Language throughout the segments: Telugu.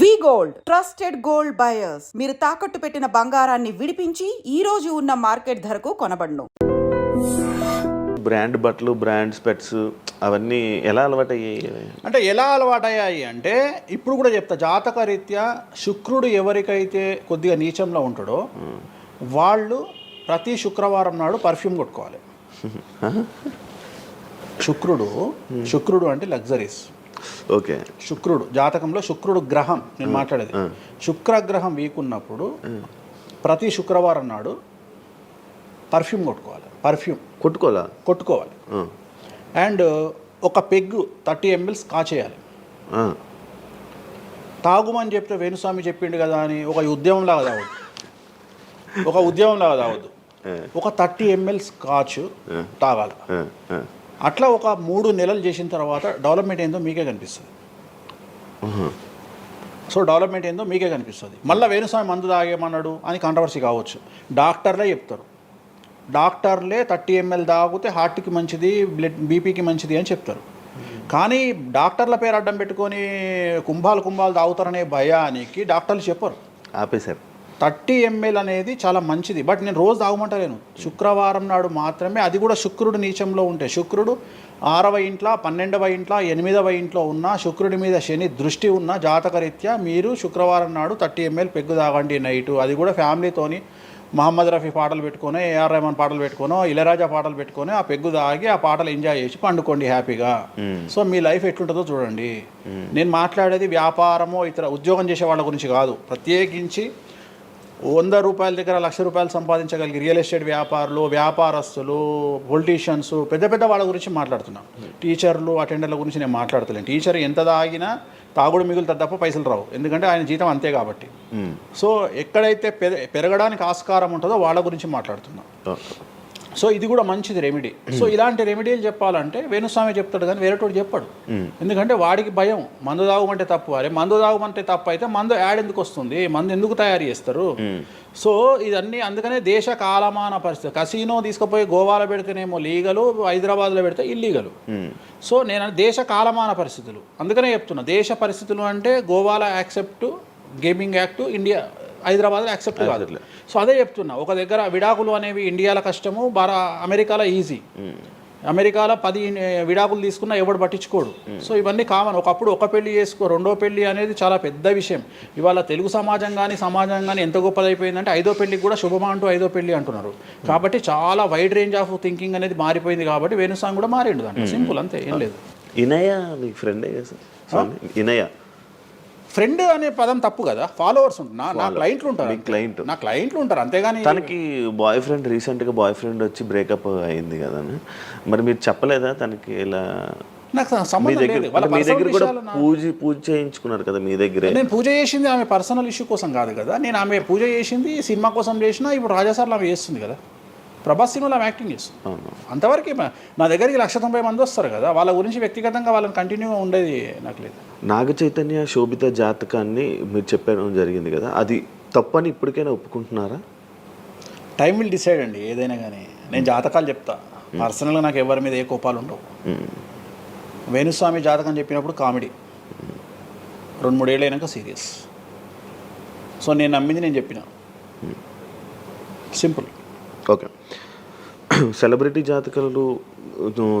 V gold. Trusted gold buyers. మీరు తాకట్టు పెట్టిన బంగారాన్ని విడిపించి ఈ రోజు ఉన్న మార్కెట్ ధరకు కొనబడును. బ్రాండ్ బట్టలు బ్రాండ్ స్పెట్స్ అవన్నీ ఎలా అలవాటు అయ్యాయి అంటే ఎలా అలవాటయ్యాయి అంటే ఇప్పుడు కూడా చెప్తా జాతక రీత్యా శుక్రుడు ఎవరికైతే కొద్దిగా నీచంలో ఉంటాడో వాళ్ళు ప్రతి శుక్రవారం నాడు పర్ఫ్యూమ్ కొట్టుకోవాలి. శుక్రుడు శుక్రుడు అంటే లగ్జరీస్ ఓకే. శుక్రుడు జాతకంలో శుక్రుడు గ్రహం నేను మాట్లాడేది. శుక్రగ్రహం వీక్ ఉన్నప్పుడు ప్రతి శుక్రవారం నాడు పర్ఫ్యూమ్ కొట్టుకోవాలి. పర్ఫ్యూమ్. కొట్టుకోవాలి? ఆ, అండ్ ఒక పెగ్గు థర్టీ ఎంఎల్స్ కాచేయాలి. తాగుమని చెప్తే వేణుస్వామి చెప్పిండు కదా అని ఒక ఉద్యమం లాగా తాగొద్దు. ఒక ఉద్యమం లాగా తాగొద్దు ఒక థర్టీ ఎంఎల్స్ కాచు తాగాలి. అట్లా ఒక మూడు నెలలు చేసిన తర్వాత డెవలప్మెంట్ ఏందో మీకే కనిపిస్తుంది. సో డెవలప్మెంట్ ఏందో మీకే కనిపిస్తుంది. మళ్ళీ వేణుస్వామి మందు తాగేమన్నాడు అని కాంట్రవర్సీ కావచ్చు. డాక్టర్లే చెప్తారు. డాక్టర్లే థర్టీ ఎంఎల్ తాగితే హార్ట్కి మంచిది బ్లడ్ బీపీకి మంచిది అని చెప్తారు. కానీ డాక్టర్ల పేరు అడ్డం పెట్టుకొని కుంభాలు కుంభాలు తాగుతారనే భయానికి డాక్టర్లు చెప్పరు. ఆపేశారు. థర్టీ ఎంఎల్ అనేది చాలా మంచిది. బట్ నేను రోజు తాగమంటలేను. శుక్రవారం నాడు మాత్రమే అది కూడా శుక్రుడు నీచంలో ఉంటే శుక్రుడు ఆరవ ఇంట్లో పన్నెండవ ఇంట్లో ఎనిమిదవ ఇంట్లో ఉన్న శుక్రుడి మీద శని దృష్టి ఉన్న జాతకరీత్యా మీరు శుక్రవారం నాడు థర్టీ ఎంఎల్ పెగ్గు తాగండి నైటు. అది కూడా ఫ్యామిలీతోని మహమ్మద్ రఫీ పాటలు పెట్టుకొని ఏఆర్ రెహమాన్ పాటలు పెట్టుకోనో ఇళరాజా పాటలు పెట్టుకొని ఆ పెగ్గు తాగి ఆ పాటలు ఎంజాయ్ చేసి పండుకోండి హ్యాపీగా. సో మీ లైఫ్ ఎట్లుంటుందో చూడండి. నేను మాట్లాడేది వ్యాపారమో ఇతర ఉద్యోగం చేసే వాళ్ళ గురించి కాదు. ప్రత్యేకించి వంద రూపాయల దగ్గర లక్ష రూపాయలు సంపాదించగలిగే రియల్ ఎస్టేట్ వ్యాపారులు వ్యాపారస్తులు పొలిటీషియన్స్ పెద్ద పెద్ద వాళ్ళ గురించి మాట్లాడుతున్నాం. టీచర్లు అటెండర్ల గురించి నేను మాట్లాడతలేను. టీచర్ ఎంత తాగినా తాగుడు మిగులుతుంది తప్ప పైసలు రావు. ఎందుకంటే ఆయన జీతం అంతే కాబట్టి. సో ఎక్కడైతే పెర- పెరగడానికి ఆస్కారం ఉంటుందో వాళ్ళ గురించి మాట్లాడుతున్నాం. సో ఇది కూడా మంచిది రెమెడీ సో ఇలాంటి రెమెడీలు చెప్పాలంటే వేణుస్వామి చెప్తాడు కానీ వేరేటోడు చెప్పాడు. ఎందుకంటే వాడికి భయం. మందు తాగమంటే తప్పు. అరే మందు తాగమంటే తప్పు అయితే మందు యాడ్ ఎందుకు వస్తుంది? మందు ఎందుకు తయారు చేస్తారు? సో ఇదన్నీ అందుకనే దేశ కాలమాన పరిస్థితి. కసినో తీసుకుపోయి గోవాలో పెడితేనేమో లీగలు హైదరాబాద్లో పెడితే ఇల్లీగలు. సో నేను దేశ కాలమాన పరిస్థితులు. అందుకనే చెప్తున్నా. దేశ పరిస్థితులు అంటే గోవాలో యాక్సెప్ట్ గేమింగ్ యాక్ట్ ఇండియా హైదరాబాద్లో యాక్సెప్ట్ కాదు. సో అదే చెప్తున్నా ఒక దగ్గర విడాకులు అనేవి ఇండియాలో కష్టము భార అమెరికాలో ఈజీ. అమెరికాలో పది విడాకులు తీసుకున్నా ఎవడు పట్టించుకోడు. సో ఇవన్నీ కామన్. ఒకప్పుడు ఒక పెళ్ళి చేసుకో రెండో పెళ్ళి అనేది చాలా పెద్ద విషయం. ఇవాళ తెలుగు సమాజం కానీ సమాజం కానీ ఎంత గొప్పదైపోయిందంటే ఐదో పెళ్ళికి కూడా శుభమా అంటూ ఐదో పెళ్ళి అంటున్నారు. కాబట్టి చాలా వైడ్ రేంజ్ ఆఫ్ థింకింగ్ అనేది మారిపోయింది కాబట్టి వేణుస్వామి కూడా మారిండు దాంట్లో. సింపుల్ అంతే ఏం లేదు. ఇనయ మీ ఫ్రెండే ఇనయ. ఫ్రెండ్ అనే పదం తప్పు కదా? ఫాలోవర్స్ ఉంటారు నా- క్లయింట్లు ఉంటారు. client. నా క్లయింట్లు ఉంటారు అంతేగాని తనకి బాయ్ ఫ్రెండ్ రీసెంట్గా బాయ్ ఫ్రెండ్ వచ్చి బ్రేకప్ అయింది కదా? మరి మీరు చెప్పలేదా తనకి ఇలా? నాకు సంబంధం లేదు. మీ దగ్గర కూడా పూజ పూజ చేయించుకున్నారు కదా మీ దగ్గరే? నేను పూజ చేసింది ఆమె పర్సనల్ ఇష్యూ కోసం కాదు కదా. నేను ఆమె పూజ చేసింది సినిమా కోసం చేసినా ఇప్పుడు రాజాసార్లు ఆమె చేస్తుంది కదా? ప్రభాస్ సినిమాలో యాక్టింగ్ అవును. అంతవరకు నా దగ్గరికి లక్ష తొంభై మంది వస్తారు కదా వాళ్ళ గురించి వ్యక్తిగతంగా వాళ్ళని కంటిన్యూగా ఉండేది నాకు లేదు. నాగ చైతన్య శోభిత జాతకాన్ని మీరు చెప్పడం జరిగింది కదా అది తప్పని ఇప్పటికైనా ఒప్పుకుంటున్నారా? టైం విల్ డిసైడ్ అండి ఏదైనా కానీ నేను జాతకాలు చెప్తా. పర్సనల్గా నాకు ఎవరి మీద ఏ కోపాలు ఉండవు. ఉమ్. వేణుస్వామి జాతకం చెప్పినప్పుడు కామెడీ. రెండు మూడేళ్ళు అయినాక సీరియస్. సో నేను నమ్మింది నేను చెప్పిన. Simple okay. సెలబ్రిటీ జాతకాలు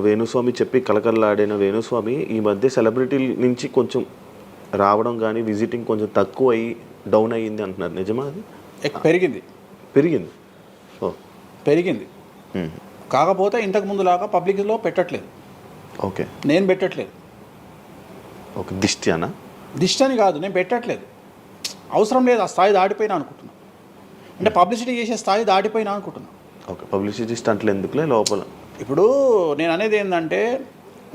వేణుస్వామి చెప్పి కలకల్లాడిన వేణుస్వామి ఈ మధ్య సెలబ్రిటీ నుంచి కొంచెం రావడం కానీ విజిటింగ్ కొంచెం తక్కువ అయ్యి డౌన్ అయ్యింది అంటున్నారు. నిజమా అది? పెరిగింది. పెరిగింది? ఓ. పెరిగింది. కాకపోతే ఇంతకు ముందులాగా పబ్లిక్లో పెట్టట్లేదు. ఓకే. నేను పెట్టట్లేదు. ఓకే. దిష్టి అనా దిష్టి అని కాదు నేను పెట్టట్లేదు. అవసరం లేదు ఆ స్థాయి దాటిపోయినా అనుకుంటున్నా. అంటే పబ్లిసిటీ చేసే స్థాయి దాటిపోయినా అనుకుంటున్నా. ఓకే పబ్లిసిటీ స్టంట్లు ఎందుకులే లోపల? ఇప్పుడు నేను అనేది ఏంటంటే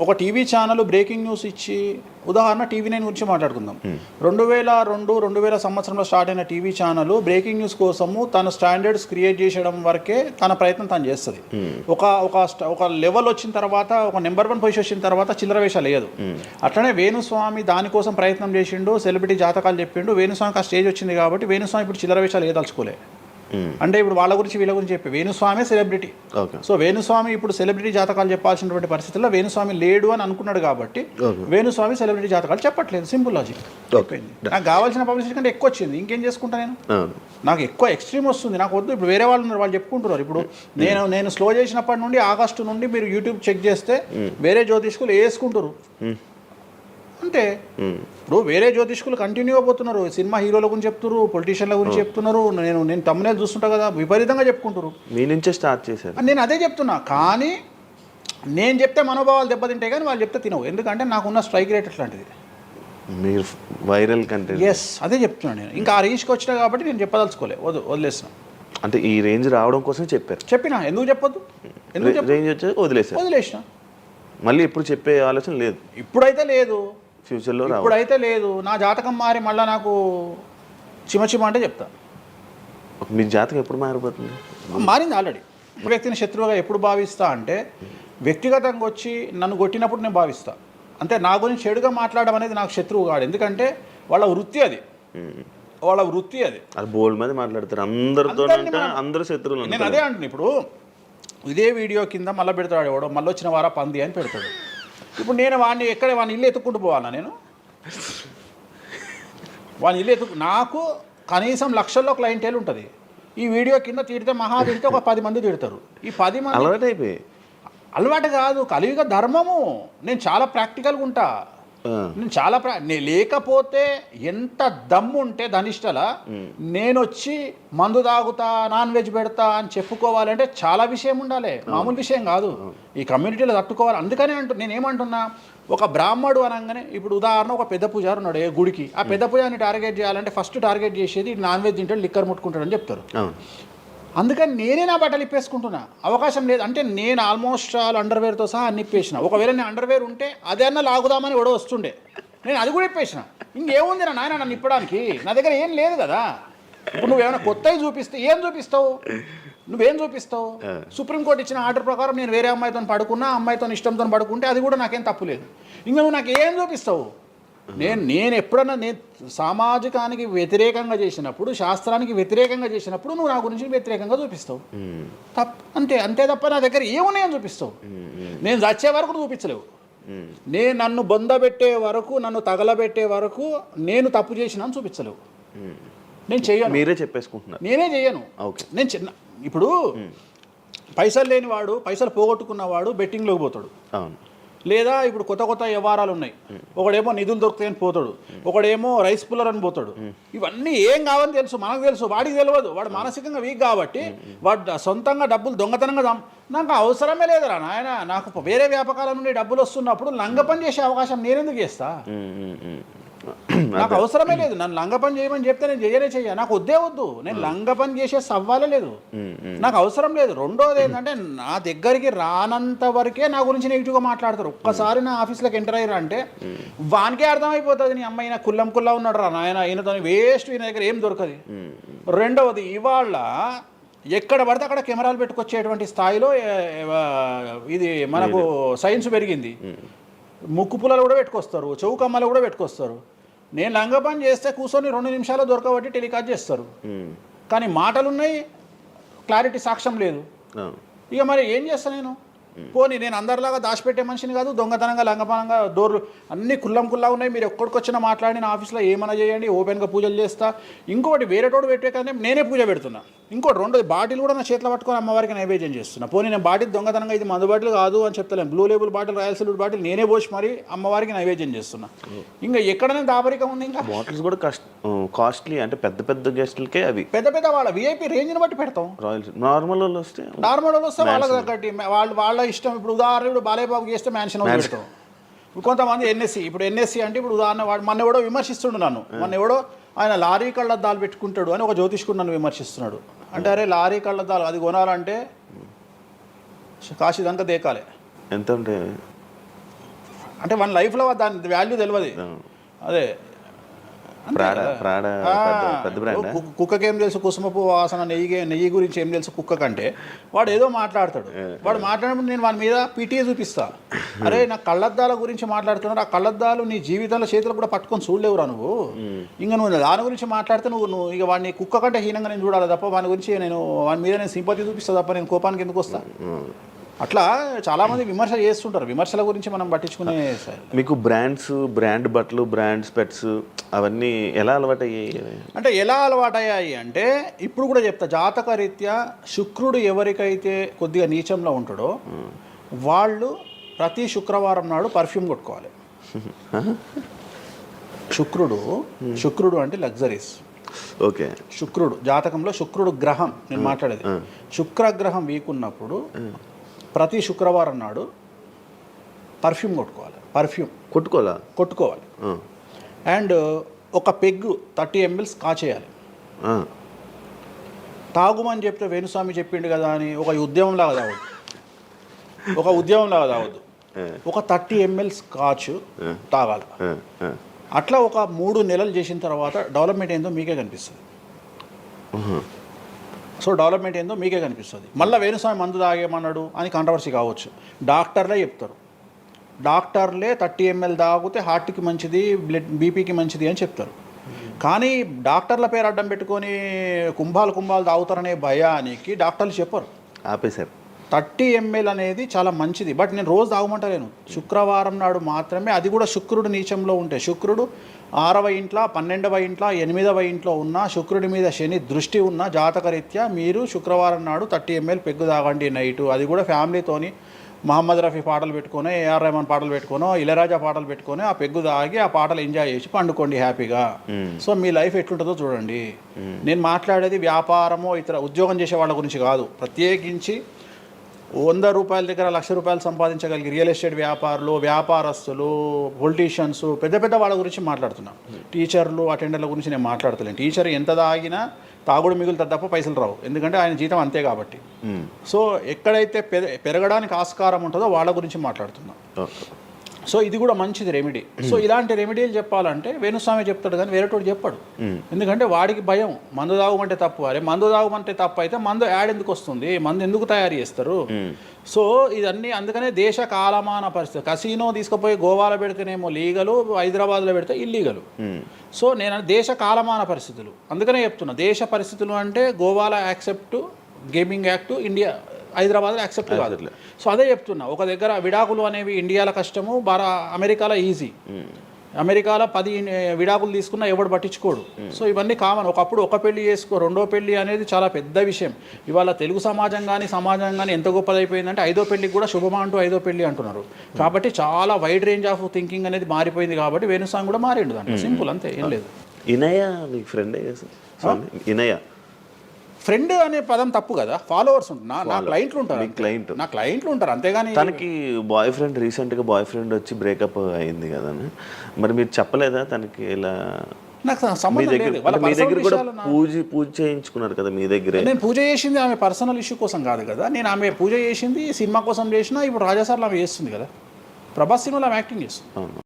ఒక టీవీ ఛానల్ బ్రేకింగ్ న్యూస్ ఇచ్చి ఉదాహరణ టీవీ నైన్ గురించి మాట్లాడుకుందాం. రెండు వేల రెండు రెండు వేల సంవత్సరంలో స్టార్ట్ అయిన టీవీ ఛానల్ బ్రేకింగ్ న్యూస్ కోసము తన స్టాండర్డ్స్ క్రియేట్ చేయడం వరకే తన ప్రయత్నం తను చేస్తుంది. ఒక ఒక స్ట- ఒక లెవెల్ వచ్చిన తర్వాత ఒక నెంబర్ వన్ పొజిషన్ వచ్చిన తర్వాత చిల్లర వేషాలు వేయదు. అట్లనే వేణుస్వామి దానికోసం ప్రయత్నం చేసిండు సెలబ్రిటీ జాతకాలు చెప్పిండు వేణుస్వామికి ఆ స్టేజ్ వచ్చింది కాబట్టి వేణుస్వామి ఇప్పుడు చిల్లర వేషాలు వేయదలుచుకోలే. అంటే ఇప్పుడు వాళ్ళ గురించి వీళ్ళ గురించి చెప్పి. Venuswamy celebrity okay so Venuswamy ఇప్పుడు సెలబ్రిటీ జాతకాలు చెప్పాల్సినటువంటి పరిస్థితుల్లో వేణుస్వామి లేడు అని అనుకున్నాడు కాబట్టి. వేణుస్వామి సెలబ్రిటీ జాతకాలు చెప్పట్లేదు. సింపుల్ లాజిక్ నాకు కావాల్సిన పబ్లిసిటీ కంటే ఎక్కువ వచ్చింది. ఇంకేం చేసుకుంటా నేను? అవును నాకు ఎక్కువ ఎక్స్ట్రీమ్ వస్తుంది. నాకు వద్దు. ఇప్పుడు వేరే వాళ్ళు ఉన్నారు. వాళ్ళు చెప్పుకుంటున్నారు. ఇప్పుడు నేను నేను స్లో చేసినప్పటి నుండి ఆగస్టు నుండి మీరు యూట్యూబ్ చెక్ చేస్తే వేరే జ్యోతిష్కులు వేసుకుంటారు అంతే. మ్మ్. ఇప్పుడు వేరే జ్యోతిష్కులు కంటిన్యూ అయిపోతున్నారు. సినిమా హీరోల గురించి చెప్తున్నారు పొలిటీషియన్ల గురించి చెప్తున్నారు. నేను నేను తమ్మునేలు చూస్తుంటా కదా విపరీతంగా చెప్పుకుంటారు మీ నుంచే స్టార్ట్ చేశారు. నేను అదే చెప్తున్నా. కానీ నేను చెప్తే మనోభావాలు దెబ్బతింటాయి కానీ వాళ్ళు చెప్తే తినవు. ఎందుకంటే నాకున్న స్ట్రైక్ రేట్ అట్లాంటిది. మీరు వైరల్ కంటెంట్ ఎస్ అదే చెప్తున్నాను నేను. ఇంకా ఆ రీచ్కి వచ్చినా కాబట్టి నేను చెప్పదలుచుకోలే. వద్దు వదిలేసిన అంటే ఈ రేంజ్ రావడం కోసం చెప్పారు. చెప్పినా? ఎందుకు చెప్పొద్దు? ఎందుకు రేంజ్ వచ్చి వదిలేశారు. వదిలేసిన. మళ్ళీ ఎప్పుడు చెప్పే ఆలోచన లేదు. ఇప్పుడైతే లేదు. ఫ్యూచర్లో రావు ఇప్పుడైతే లేదు. నా జాతకం మారి మళ్ళీ నాకు చిమ చిమ అంటే చెప్తా. మీ జాతకం ఎప్పుడు మారిపోతుంది? మారింది ఆల్రెడీ. వ్యక్తిని శత్రువుగా ఎప్పుడు భావిస్తా అంటే వ్యక్తిగతంగా వచ్చి నన్ను కొట్టినప్పుడు నేను భావిస్తా. అంటే నా గురించి చెడుగా మాట్లాడడం అనేది నాకు శత్రువు కాదు ఎందుకంటే వాళ్ళ వృత్తి అది. వాళ్ళ వృత్తి అది. అది బోల్డ్ మంది మాట్లాడతారు. అందరితో అందరినీ మనం- అందరూ శత్రువులు నేను. అదే అంటున్నా. ఇప్పుడు ఇదే వీడియో కింద మళ్ళీ పెడతాడు ఎవడో. మళ్ళీ వచ్చిన వారా పంది అని పెడతాడు. ఇప్పుడు నేను వాడిని ఎక్కడ వాడిని ఇల్లు ఎత్తుక్కుంటూ పోవాలా నేను? వాడిని ఇల్లు ఎత్తుకు నాకు కనీసం లక్షల్లో క్లయింటేల్ ఉంటుంది. ఈ వీడియో కింద తిడితే మహా తిడితే ఒక పది మంది తిడతారు. ఈ పది మంది అలవాటు అయిపోయి అలవాటు కాదు కలియుగ ధర్మము. నేను చాలా ప్రాక్టికల్గా ఉంటా. నేను చాలా ప్రా లేకపోతే ఎంత దమ్ము ఉంటే ధనిష్టల నేను వచ్చి మందు తాగుతా నాన్ వెజ్ పెడతా అని చెప్పుకోవాలంటే చాలా విషయం ఉండాలి. మామూలు విషయం కాదు. ఈ కమ్యూనిటీలో తట్టుకోవాలి. అందుకనే అంటు నేను ఏమంటున్నా ఒక బ్రాహ్మడు అనగానే ఇప్పుడు ఉదాహరణ ఒక పెద్ద పూజారి ఉన్నాడు ఏ గుడికి. ఆ పెద్ద పూజారిని టార్గెట్ చేయాలంటే ఫస్ట్ టార్గెట్ చేసేది నాన్ వెజ్ తింటాడు లిక్కర్ ముట్టుకుంటాడని చెప్తారు. అవును. అందుకని నేనే నా బట్టలు ఇప్పేసుకుంటున్నా. అవకాశం లేదు. అంటే నేను ఆల్మోస్ట్ ఆల్ అండర్వేర్తో సహా అన్ని ఇప్పేసిన. ఒకవేళ నేను అండర్వేర్ ఉంటే అదన్నా లాగుదామని ఎవడో వస్తుండే. నేను అది కూడా ఇప్పేసిన. ఇంకేముంది నా నాయన నన్ను ఇప్పడానికి? నా దగ్గర ఏం లేదు కదా. ఇప్పుడు నువ్వేమైనా కొత్తవి చూపిస్తే ఏం చూపిస్తావు? నువ్వేం చూపిస్తావు? సుప్రీంకోర్టు ఇచ్చిన ఆర్డర్ ప్రకారం నేను వేరే అమ్మాయితో పడుకున్నా అమ్మాయితో ఇష్టంతో పడుకుంటే అది కూడా నాకేం తప్పు లేదు. ఇంకా నువ్వు నాకు ఏం చూపిస్తావు? నేను నేను ఎప్పుడన్నా నేను సామాజికానికి వ్యతిరేకంగా చేసినప్పుడు శాస్త్రానికి వ్యతిరేకంగా చేసినప్పుడు నువ్వు నా గురించి వ్యతిరేకంగా చూపిస్తావు. తప్ప అంతే అంతే తప్ప నా దగ్గర ఏమున్నాయని చూపిస్తావు. నేను చచ్చే వరకు చూపించలేవు. నేను నన్ను బొందబెట్టే వరకు నన్ను తగలబెట్టే వరకు నేను తప్పు చేసినా అని చూపించలేవు. నేను చెయ్యను. మీరే చెప్పేసుకుంటున్నారు. నేనే చెయ్యను. ఓకే. నేను చిన్న ఇప్పుడు పైసలు లేనివాడు పైసలు పోగొట్టుకున్నవాడు బెట్టింగ్లోకి పోతాడు. అవును. లేదా ఇప్పుడు కొత్త కొత్త వ్యవహారాలు ఉన్నాయి. ఒకడేమో నిధులు దొరుకుతాయని పోతాడు. ఒకడేమో రైస్ పుల్లర్ అని పోతాడు. ఇవన్నీ ఏం కావని తెలుసు మనకు తెలుసు వాడికి తెలియదు. వాడు మానసికంగా వీక్ కాబట్టి వాడు సొంతంగా డబ్బులు దొంగతనంగా నాకు అవసరమే లేదురా నాయన. నాకు వేరే వ్యాపకాల నుండి డబ్బులు వస్తున్నప్పుడు లంగ పని చేసే అవకాశం నేనెందుకు చేస్తా? నాకు అవసరమే లేదు. నన్ను లంగ పని చేయమని చెప్తే నేను చెయ్యనే. చెయ్య నాకు వద్దే వద్దు. నేను లంగ పని చేసే సవ్వాలే లేదు. నాకు అవసరం లేదు. రెండోది ఏంటంటే నా దగ్గరికి రానంత వరకే నా గురించి నెగిటివ్గా మాట్లాడతారు. ఒక్కసారి నా ఆఫీస్లోకి ఎంటర్ అయ్యారు అంటే వానికే అర్థమైపోతుంది. నీ అమ్మాయి కుల్లం కుల్లా ఉన్నాడు రా నాయన ఈయనతో వేస్ట్ ఈయన దగ్గర ఏం దొరకదు? రెండవది ఇవాళ ఎక్కడ పడితే అక్కడ కెమెరాలు పెట్టుకొచ్చేటువంటి స్థాయిలో ఇది మనకు సైన్స్ పెరిగింది. ముక్కు పుల్లలు కూడా పెట్టుకొస్తారు. చెవు కమ్మలు కూడా పెట్టుకొస్తారు. నేను లంగ పని చేస్తే కూర్చొని రెండు నిమిషాలు దొరకబట్టి టెలికాస్ట్ చేస్తారు. కానీ మాటలు ఉన్నాయి క్లారిటీ సాక్ష్యం లేదు. ఇక మరి ఏం చేస్తా నేను? పోనీ నేను అందరిలాగా దాచిపెట్టే మనిషిని కాదు దొంగతనంగా లంగపనంగా డోర్లు అన్ని కుల్లం కుల్లా ఉన్నాయి. మీరు ఎక్కడికొచ్చినా మాట్లాడి నా ఆఫీస్లో ఏమైనా చేయండి ఓపెన్గా పూజలు చేస్తా. ఇంకోటి వేరే తోడు పెట్టే కానీ నేనే పూజ పెడుతున్నా. ఇంకోటి రెండోది బాటిల్ కూడా నా చేతిలో పట్టుకొని అమ్మవారికి నైవేద్యం చేస్తున్నా. పోనీ నేను బాటిల్ దొంగతనంగా ఇది మందు బాటిల్ కాదు అని చెప్తలేను blue label bottle royal silver bottle నేనే పోసి మరి అమ్మవారికి నైవేద్యం చేస్తున్నా. ఇంకా ఎక్కడనే దాపరికం ఉంది ఇంకా? బాటిల్స్ కూడా కాస్ట్లీ అంటే పెద్ద పెద్ద గెస్టులకే అవి. పెద్ద పెద్ద వాళ్ళ విఐపి రేంజ్ని బట్టి పెడతాం. రాయల్స్ నార్మల్ వాళ్ళు వస్తే నార్మల్ వాళ్ళు వస్తే వాళ్ళకి తగ్గట్టి వాళ్ళు వాళ్ళ ఇష్టం. ఇప్పుడు ఉదాహరణ ఇప్పుడు చేస్తే మ్యాన్షన్ పెడతాం. ఇప్పుడు కొంతమంది ఎన్ఎస్సి ఇప్పుడు ఎన్ఎస్సి అంటే ఇప్పుడు ఉదాహరణ వాడు మొన్న ఎవడో విమర్శిస్తుండు నన్ను. మొన్న ఎవడో ఆయన లారీ కళ్ళద్దాలు పెట్టుకుంటాడు అని ఒక జ్యోతిష్కుడు నన్ను విమర్శిస్తున్నాడు. అంటే అరే లారీ కళ్ళద్దాలు అది కొనాలంటే కాశీదంతా దేకాలే. ఎంత ఉంటే అంటే మన లైఫ్లో దాని వాల్యూ తెలియదు. అదే ప్రాడ ప్రాడ పెద్ద పెద్ద బ్రాండ్ కు- కుక్కకి ఏం తెలుసు? కుసుమపు వాసన నెయ్యి నెయ్యి గురించి ఏం తెలుసు కుక్క కంటే? వాడు ఏదో మాట్లాడతాడు. వాడు మాట్లాడినప్పుడు నేను వాడి మీద పీటీఏ చూపిస్తా. అరే నా కళ్ళద్దాల గురించి మాట్లాడుతున్నాడు. ఆ కళ్ళద్దాలు నీ జీవితంలో చేతులు కూడా పట్టుకొని చూడలేవురా నువ్వు. ఇంకా నువ్వు దాని గురించి మాట్లాడితే నువ్వు నువ్వు ఇక వాడిని కుక్క కంటే హీనంగా నేను చూడాలి తప్ప వాని గురించి నేను వాని మీద నేను సింపతి చూపిస్తా తప్ప నేను కోపానికి ఎందుకు వస్తా? అట్లా చాలామంది విమర్శ చేస్తుంటారు. విమర్శల గురించి మనం పట్టించుకునే సరే. మీకు బ్రాండ్స్ బ్రాండ్ బట్టలు బ్రాండ్ స్పెట్స్ అవన్నీ ఎలా అలవాటయ్యాయి? అంటే ఎలా అలవాటయ్యాయి అంటే ఇప్పుడు కూడా చెప్తా జాతక రీత్యా శుక్రుడు ఎవరికైతే కొద్దిగా నీచంలో ఉంటాడో వాళ్ళు ప్రతి శుక్రవారం నాడు పర్ఫ్యూమ్ కొట్టుకోవాలి. శుక్రుడు శుక్రుడు అంటే లగ్జరీస్. ఓకే. శుక్రుడు జాతకంలో శుక్రుడు గ్రహం నేను మాట్లాడేది. శుక్రగ్రహం వీక్ ఉన్నప్పుడు ప్రతి శుక్రవారం నాడు పర్ఫ్యూమ్ కొట్టుకోవాలి. పర్ఫ్యూమ్. కొట్టుకోవాలి? ఆ, అండ్ ఒక పెగ్గు థర్టీ ఎంఎల్స్ కాచేయాలి. తాగుమని చెప్తే వేణుస్వామి చెప్పిండు కదా అని ఒక ఉద్యమం లాగా తాగొద్దు. ఒక ఉద్యమం లాగా తాగొద్దు ఒక థర్టీ ఎంఎల్స్ కాచు తాగాలి. అట్లా ఒక మూడు నెలలు చేసిన తర్వాత డెవలప్మెంట్ ఏందో మీకే కనిపిస్తుంది. సో డెవలప్మెంట్ ఏందో మీకే కనిపిస్తుంది. మళ్ళీ వేణుస్వామి మందు తాగేమన్నాడు అని కాంట్రవర్సీ కావచ్చు. డాక్టర్లే చెప్తారు. డాక్టర్లే థర్టీ ఎంఎల్ తాగితే హార్ట్కి మంచిది బ్లడ్ బీపీకి మంచిది అని చెప్తారు. కానీ డాక్టర్ల పేరు అడ్డం పెట్టుకొని కుంభాలు కుంభాలు తాగుతారనే భయానికి డాక్టర్లు చెప్పరు. ఆపేశారు. థర్టీ ఎంఎల్ అనేది చాలా మంచిది. బట్ నేను రోజు తాగమంటలేను. శుక్రవారం నాడు మాత్రమే అది కూడా శుక్రుడు నీచంలో ఉంటే. శుక్రుడు ఆరవ ఇంట్లో పన్నెండవ ఇంట్లో ఎనిమిదవ ఇంట్లో ఉన్న శుక్రుడి మీద శని దృష్టి ఉన్న జాతకరీత్యా మీరు శుక్రవారం నాడు థర్టీ ఎంఎల్ పెగ్గు తాగండి నైటు. అది కూడా ఫ్యామిలీతోని మహమ్మద్ రఫీ పాటలు పెట్టుకొని ఏఆర్ రెహమాన్ పాటలు పెట్టుకొని ఇళరాజా పాటలు పెట్టుకొని ఆ పెగ్గు తాగి ఆ పాటలు ఎంజాయ్ చేసి పండుకోండి హ్యాపీగా. సో మీ లైఫ్ ఎట్లుంటుందో చూడండి. నేను మాట్లాడేది వ్యాపారమో ఇతర ఉద్యోగం చేసే వాళ్ళ గురించి కాదు. ప్రత్యేకించి వంద రూపాయల దగ్గర లక్ష రూపాయలు సంపాదించగలిగే రియల్ ఎస్టేట్ వ్యాపారులు వ్యాపారస్తులు పొలిటీషియన్స్ పెద్ద పెద్ద వాళ్ళ గురించి మాట్లాడుతున్నాం. టీచర్లు అటెండర్ల గురించి నేను మాట్లాడతలేను. టీచర్ ఎంత తాగినా తాగుడు మిగులుతుంది తప్ప పైసలు రావు. ఎందుకంటే ఆయన జీతం అంతే కాబట్టి. సో ఎక్కడైతే పెర పెరగడానికి ఆస్కారం ఉంటుందో వాళ్ళ గురించి మాట్లాడుతున్నాం. సో ఇది కూడా మంచిది రెమెడీ సో ఇలాంటి రెమెడీలు చెప్పాలంటే వేణుస్వామి చెప్తాడు కానీ వేరేటోడు చెప్పాడు. ఎందుకంటే వాడికి భయం. మందు తాగమంటే తప్పు. అరే మందు తాగమంటే తప్పు అయితే మందు యాడ్ ఎందుకు వస్తుంది? మందు ఎందుకు తయారు చేస్తారు? సో ఇదన్నీ అందుకనే దేశ కాలమాన పరిస్థితి. కసినో తీసుకుపోయి గోవాలో పెడితేనేమో లీగలు హైదరాబాద్లో పెడితే ఇల్లీగలు. సో నేను దేశ కాలమాన పరిస్థితులు. అందుకనే చెప్తున్నా. దేశ పరిస్థితులు అంటే గోవాలో యాక్సెప్ట్ గేమింగ్ యాక్ట్ ఇండియా హైదరాబాద్లో యాక్సెప్ట్ కాదు. సో అదే చెప్తున్నా ఒక దగ్గర విడాకులు అనేవి ఇండియాలో కష్టము బారా అమెరికాలో ఈజీ. అమెరికాలో పది విడాకులు తీసుకున్నా ఎవడు పట్టించుకోడు. సో ఇవన్నీ కామన్. ఒకప్పుడు ఒక పెళ్ళి చేసుకో రెండో పెళ్ళి అనేది చాలా పెద్ద విషయం. ఇవాళ తెలుగు సమాజం కానీ సమాజం కానీ ఎంత గొప్పదైపోయిందంటే ఐదో పెళ్ళికి కూడా శుభమా అంటూ ఐదో పెళ్ళి అంటున్నారు. కాబట్టి చాలా వైడ్ రేంజ్ ఆఫ్ థింకింగ్ అనేది మారిపోయింది కాబట్టి వేణుస్వామి కూడా మారిండు దాంట్లో. సింపుల్ అంతే ఏం లేదు. ఇనయ మీకు ఫ్రెండే ఇనయ? ఫ్రెండ్ అనే పదం తప్పు కదా? ఫాలోవర్స్ ఉంటారు నా క్లయింట్లు ఉంటారు client. నా క్లయింట్లు ఉంటారు అంతేగాని తనకి బాయ్ ఫ్రెండ్ రీసెంట్గా బాయ్ ఫ్రెండ్ వచ్చి బ్రేకప్ అయింది కదా మరి మీరు చెప్పలేదా తనకి ఇలా? నాకు మీ దగ్గర మీ దగ్గర కూడా పూజ పూజ చేయించుకున్నారు కదా మీ దగ్గరే? నేను పూజ చేసింది ఆమె పర్సనల్ ఇష్యూ కోసం కాదు కదా. నేను ఆమె పూజ చేసింది సినిమా కోసం చేసిన ఇప్పుడు రాజాసార్లు ఆమె చేస్తుంది కదా. ప్రభాస్ సినిమాలో ఆమె యాక్టింగ్ చేస్తుంది.